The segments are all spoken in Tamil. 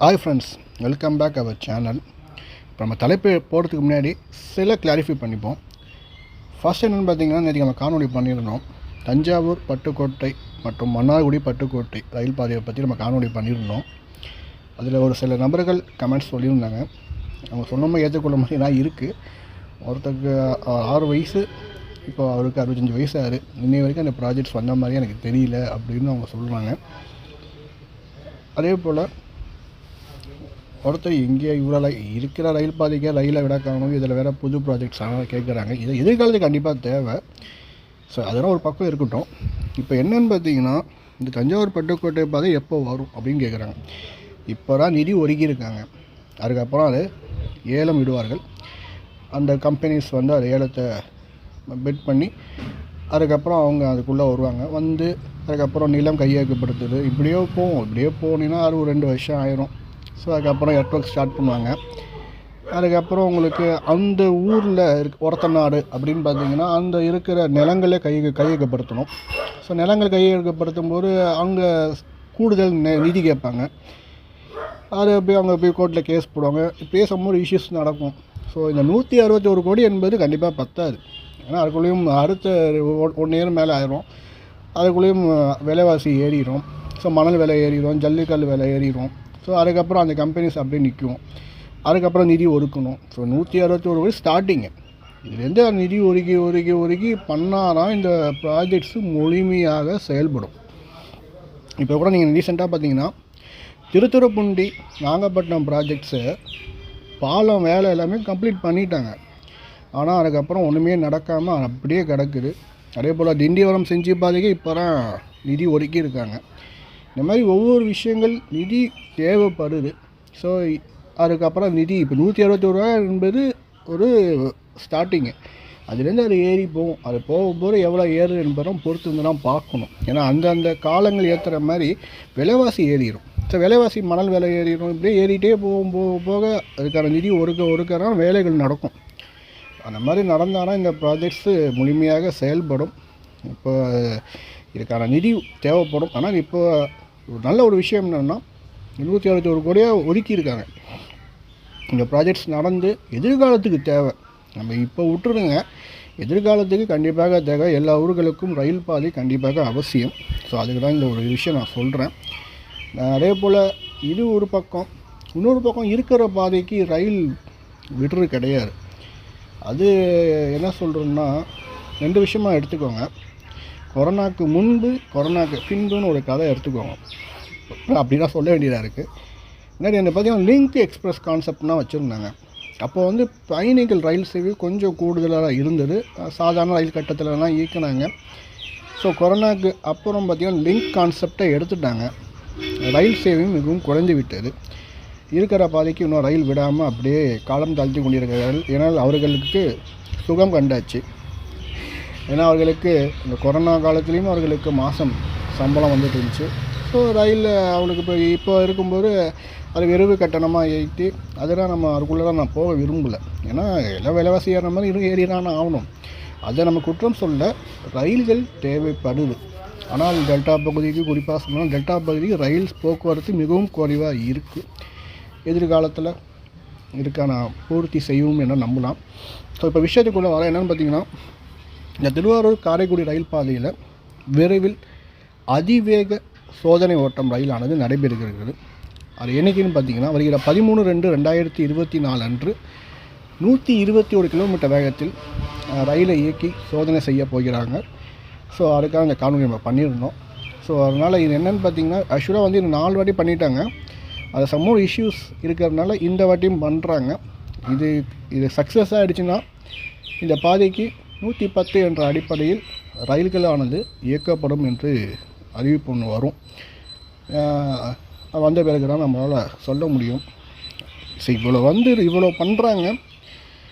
Hi friends welcome back our channel இப்போ நம்ம தலைப்பு போகிறதுக்கு முன்னாடி சில கிளாரிஃபை பண்ணிப்போம். ஃபர்ஸ்ட் என்னென்னு பார்த்தீங்கன்னா நேற்று நம்ம காணொலி பண்ணியிருந்தோம். தஞ்சாவூர் பட்டுக்கோட்டை மற்றும் மன்னார்குடி பட்டுக்கோட்டை ரயில் பாதையை பற்றி நம்ம காணொலி பண்ணியிருந்தோம். அதில் ஒரு சில நபர்கள் கமெண்ட்ஸ் சொல்லியிருந்தாங்க. அவங்க சொன்னமாக ஏற்றுக்கொள்ள மாதிரி தான் இருக்குது ஒருத்தருக்கு ஆறு வயசு இப்போ அவருக்கு அறுபத்தஞ்சி வயசு ஆறு இன்னை வரைக்கும் அந்த ப்ராஜெக்ட்ஸ் வந்த மாதிரி எனக்கு தெரியல அப்படின்னு அவங்க சொல்கிறாங்க அதே போல் ஒருத்தர் இங்கே இவ்வளோ இருக்கிற ரயில் பாதைக்கே ரயிலை விட காணும் இதில் வேறு புது ப்ராஜெக்ட்ஸ் ஆனால் கேட்குறாங்க இது எதிர்காலத்துக்கு கண்டிப்பாக தேவை. ஸோ அதெல்லாம் ஒரு பக்கம் இருக்கட்டும். இப்போ என்னென்னு பார்த்தீங்கன்னா இந்த தஞ்சாவூர் பட்டுக்கோட்டை பாதை எப்போ வரும் அப்படின்னு கேட்குறாங்க இப்போ தான் நிதி ஒதுக்கியிருக்காங்க. அதுக்கப்புறம் அது ஏலம் விடுவார்கள் அந்த கம்பெனிஸ் வந்து அது ஏலத்தை பெட் பண்ணி அதுக்கப்புறம் அவங்க அதுக்குள்ளே வருவாங்க. வந்து அதுக்கப்புறம் நிலம் கையகப்படுத்துது. இப்படியோ போகும் இப்படியே போனீங்கன்னா அது ஒரு ரெண்டு வருஷம் ஆயிரும். ஸோ அதுக்கப்புறம் நெட்ஒர்க் ஸ்டார்ட் பண்ணுவாங்க. அதுக்கப்புறம் உங்களுக்கு அந்த ஊரில் இருக்க ஒருத்த நாடு அப்படின்னு பார்த்தீங்கன்னா அந்த இருக்கிற நிலங்களை கை கையகப்படுத்தணும். ஸோ நிலங்கள் கையகப்படுத்தும் போது அங்கே கூடுதல் நெ- நிதி கேட்பாங்க. அது போய் அவங்க போய் கோர்ட்டில் கேஸ் போடுவாங்க. பேசும்போது இஷ்யூஸ் நடக்கும். ஸோ இந்த நூற்றி அறுபத்தி ஒரு கோடி என்பது கண்டிப்பாக பத்தாது. ஏன்னா அதுக்குள்ளேயும் அடுத்த ஒன் இயர் மேலே ஆயிரும். அதுக்குள்ளேயும் விலைவாசி ஏறிடும் ஸோ மணல் விலை ஏறிடும் ஜல்லிக்கல் விலை ஏறிடும் ஸோ அதுக்கப்புறம் அந்த கம்பெனிஸ் அப்படியே நிற்கும். அதுக்கப்புறம் நிதி ஒதுக்கணும். ஸோ நூற்றி அறுபத்தி ஒரு கோடி ஸ்டார்டிங்கு இதுலேருந்து அந்த நிதி ஒதுக்கி ஒதுக்கி ஒதுக்கி பண்ணாராம் இந்த ப்ராஜெக்ட்ஸு முழுமையாக செயல்படும். இப்போ கூட நீங்கள் ரீசெண்டாக பார்த்தீங்கன்னா திருத்துறைப்பூண்டி நாகப்பட்டினம் ப்ராஜெக்ட்ஸு பாலம் வேலை எல்லாமே கம்ப்ளீட் பண்ணிட்டாங்க. ஆனால் அதுக்கப்புறம் ஒன்றுமே நடக்காமல் அப்படியே கிடக்குது. அதே போல் திண்டிவனம் செஞ்சு பாதைக்கு இப்போ தான் நிதி ஒதுக்கி இருக்காங்க. இந்த மாதிரி ஒவ்வொரு விஷயங்கள் நிதி தேவைப்படுது. ஸோ அதுக்கப்புறம் நிதி இப்போ நூற்றி அறுபத்தி ரூபா என்பது ஒரு ஸ்டார்டிங்கு அதுலேருந்து அது ஏறி போகும். அது போக போது எவ்வளோ ஏறுது என்பதும் பொறுத்து வந்து தான் பார்க்கணும். ஏன்னா அந்தந்த காலங்கள் ஏற்றுற மாதிரி விலைவாசி ஏறிடும். ஸோ விலைவாசி மணல் விலை ஏறிடும். இப்படியே ஏறிட்டே போகும் போக போக அதுக்கான நிதி ஒருக்க ஒருக்கனா வேலைகள் நடக்கும். அந்த மாதிரி நடந்தானா இந்த ப்ராஜெக்ட்ஸு முழுமையாக செயல்படும். இப்போ இதுக்கான நிதி தேவைப்படும். ஆனால் இப்போ ஒரு நல்ல ஒரு விஷயம் என்னென்னா இருபத்தி அறுபத்தி ஒரு கோடியாக ஒதுக்கியிருக்காங்க. இந்த ப்ராஜெக்ட்ஸ் நடந்து எதிர்காலத்துக்கு தேவை. நம்ம இப்போ விட்டுருங்க. எதிர்காலத்துக்கு கண்டிப்பாக தேவை. எல்லா ஊர்களுக்கும் ரயில் பாதை கண்டிப்பாக அவசியம். ஸோ அதுக்கு தான் இந்த ஒரு விஷயம் நான் சொல்கிறேன் அதே போல் இது ஒரு பக்கம். இன்னொரு பக்கம் இருக்கிற பாதைக்கு ரயில் விடுறது கிடையாது. அது என்ன சொல்கிறோன்னா ரெண்டு விஷயமாக எடுத்துக்கோங்க. கொரோனாக்கு முன்பு கொரோனாக்கு பின்புன்னு ஒரு கதை எடுத்துக்கோங்க. அப்படி தான் சொல்ல வேண்டியதாக இருக்குது முன்னாடி என்னை பார்த்தீங்கன்னா லிங்க் எக்ஸ்பிரஸ் கான்செப்ட்லாம் வச்சுருந்தாங்க. அப்போ வந்து பயணிகள் ரயில் சேவை கொஞ்சம் கூடுதலாக இருந்தது. சாதாரண ரயில் கட்டத்திலலாம் இயக்குனாங்க. ஸோ கொரோனாக்கு அப்புறம் பார்த்திங்கன்னா லிங்க் கான்செப்டை எடுத்துட்டாங்க. ரயில் சேவையும் மிகவும் குறைந்து விட்டது. இருக்கிற பாதைக்கு இன்னும் ரயில் விடாமல் அப்படியே காலம் தாழ்த்தி கொண்டிருக்கிறார்கள். ஏன்னால் அவர்களுக்கு சுகம் கண்டாச்சு. ஏன்னா அவர்களுக்கு இந்த கொரோனா காலத்துலேயும் அவர்களுக்கு மாதம் சம்பளம் வந்துட்டு இருந்துச்சு. ஸோ ரயிலில் அவங்களுக்கு இப்போ இப்போ இருக்கும்போது அது விரைவு கட்டணமாக ஏற்றி அதெல்லாம் நம்ம அதுக்குள்ளே தான் நான் போக விரும்பலை. ஏன்னா எல்லாம் விலைவாசி ஏறுற மாதிரி இன்னும் ஏறிதானே ஆகணும். அதை நம்ம குற்றம் சொல்ல ரயில்கள் தேவைப்படுது. ஆனால் டெல்டா பகுதிக்கு குறிப்பாக சொன்னால் டெல்டா பகுதிக்கு ரயில் போக்குவரத்து மிகவும் குறைவாக இருக்குது எதிர்காலத்தில் இதுக்கான பூர்த்தி செய்யும் என நம்பலாம். ஸோ இப்போ விஷயத்துக்குள்ளே வர என்னென்னு பார்த்தீங்கன்னா இந்த திருவாரூர் காரைக்குடி ரயில் பாதையில் விரைவில் அதிவேக சோதனை ஓட்டம் ரயிலானது நடைபெறுகிறது. அது என்னைக்குன்னு பார்த்தீங்கன்னா வருகிற பதிமூணு ரெண்டு ரெண்டாயிரத்தி இருபத்தி நாலு அன்று நூற்றி இருபத்தி ஒரு கிலோமீட்டர் வேகத்தில் ரயிலை இயக்கி சோதனை செய்ய போகிறாங்க. ஸோ அதுக்காக இந்த காணொலி நம்ம பண்ணியிருந்தோம். ஸோ அதனால் இது என்னென்னு பார்த்தீங்கன்னா ஆக்சுவலாக வந்து இது நாலு வாட்டி பண்ணிட்டாங்க. அது சம்மோர் இஷ்யூஸ் இருக்கிறதுனால இந்த வாட்டியும் பண்ணுறாங்க இது இது சக்ஸஸ் ஆகிடுச்சுன்னா இந்த பாதைக்கு நூற்றி பத்து என்ற அடிப்படையில் ரயில்களானது இயக்கப்படும் என்று அறிவிப்பு ஒன்று வரும். வந்த பிறகு தான் நம்மளால் சொல்ல முடியும். ஸோ இவ்வளோ வந்து இவ்வளோ பண்ணுறாங்க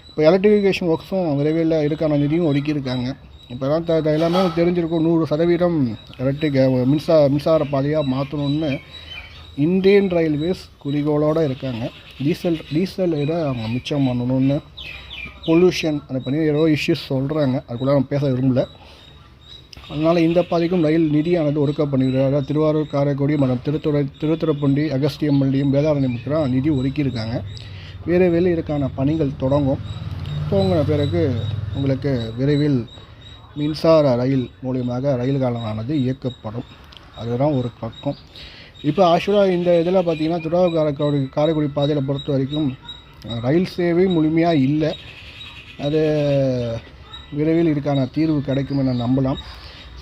இப்போ எலக்ட்ரிஃபிகேஷன் ஒர்க்ஸும் விரைவில் இருக்கான நிதியும் ஒதுக்கியிருக்காங்க. இப்போ தான் த- எல்லாமே தெரிஞ்சிருக்கும். நூறு சதவீதம் எலக்ட்ரிக் மின்சார மின்சார பாதையாக மாற்றணும்னு இந்தியன் ரயில்வேஸ் குறிக்கோளோடு இருக்காங்க. டீசல் டீசல் இதை அவங்க மிச்சம் பண்ணணும்னு பொல்யூஷன் அதை பண்ணி ஏதோ இஷ்யூஸ் சொல்கிறாங்க அதுக்குள்ளே நம்ம பேச விரும்பல. அதனால் இந்த பாதைக்கும் ரயில் நிதியானது ஒதுக்கப்படுகிறது அதாவது திருவாரூர் காரைக்குடி மற்றும் திருத்துறை திருத்துறைப்பூண்டி அகஸ்தியம்பள்ளியும் வேதாரண்யமுக்கெல்லாம் நிதி ஒதுக்கியிருக்காங்க. விரைவில் இதற்கான பணிகள் தொடங்கும். துவங்கின பிறகு உங்களுக்கு விரைவில் மின்சார ரயில் மூலியமாக ரயில் காலமானது இயக்கப்படும். அதுதான் ஒரு பக்கம். இப்போ ஆக்சுவலாக இந்த இதில் பார்த்தீங்கன்னா திருவாரூர் காரைக்குடி காரைக்குடி பாதையில் பொறுத்த வரைக்கும் ரயில் சேவை முழுமையாக இல்லை. அது விரைவில் இதுக்கான தீர்வு கிடைக்கும் என நம்பலாம்.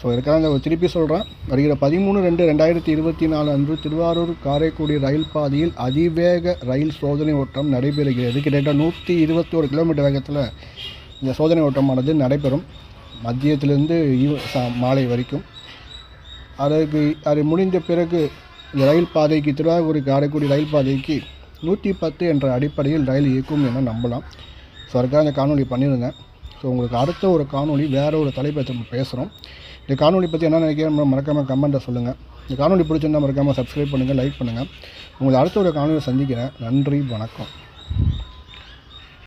ஸோ இதுக்காக திருப்பி சொல்கிறேன் வருகிற பதிமூணு ரெண்டு ரெண்டாயிரத்தி இருபத்தி நாலு அன்று திருவாரூர் காரைக்குடி ரயில் பாதையில் அதிவேக ரயில் சோதனை ஓட்டம் நடைபெறுகிறது. கிட்டத்தட்ட நூற்றி இருபத்தி ஒரு கிலோமீட்டர் வேகத்தில் இந்த சோதனை ஓட்டமானது நடைபெறும். மதியத்திலிருந்து சா- மாலை வரைக்கும். அதற்கு அது முடிந்த பிறகு இந்த ரயில் பாதைக்கு திருவாரூர் காரைக்குடி ரயில் பாதைக்கு நூற்றி பத்து என்ற அடிப்படையில் ரயில் இயக்கும் என நம்பலாம். ஸோ அதுக்காக இந்த காணொலி பண்ணியிருந்தேன் ஸோ உங்களுக்கு அடுத்த ஒரு காணொளி வேறு ஒரு தலைப்பை நம்ம பேசுகிறோம் இந்த காணொலி பற்றி என்ன நினைக்கிறேன் மறக்காமல் கமெண்ட்டை சொல்லுங்கள் இந்த காணொலி பிடிச்சிருந்தால் மறக்காமல் சப்ஸ்கிரைப் பண்ணுங்கள் லைக் பண்ணுங்கள் உங்களை அடுத்த ஒரு காணொலியை சந்திக்கிறேன். நன்றி வணக்கம்.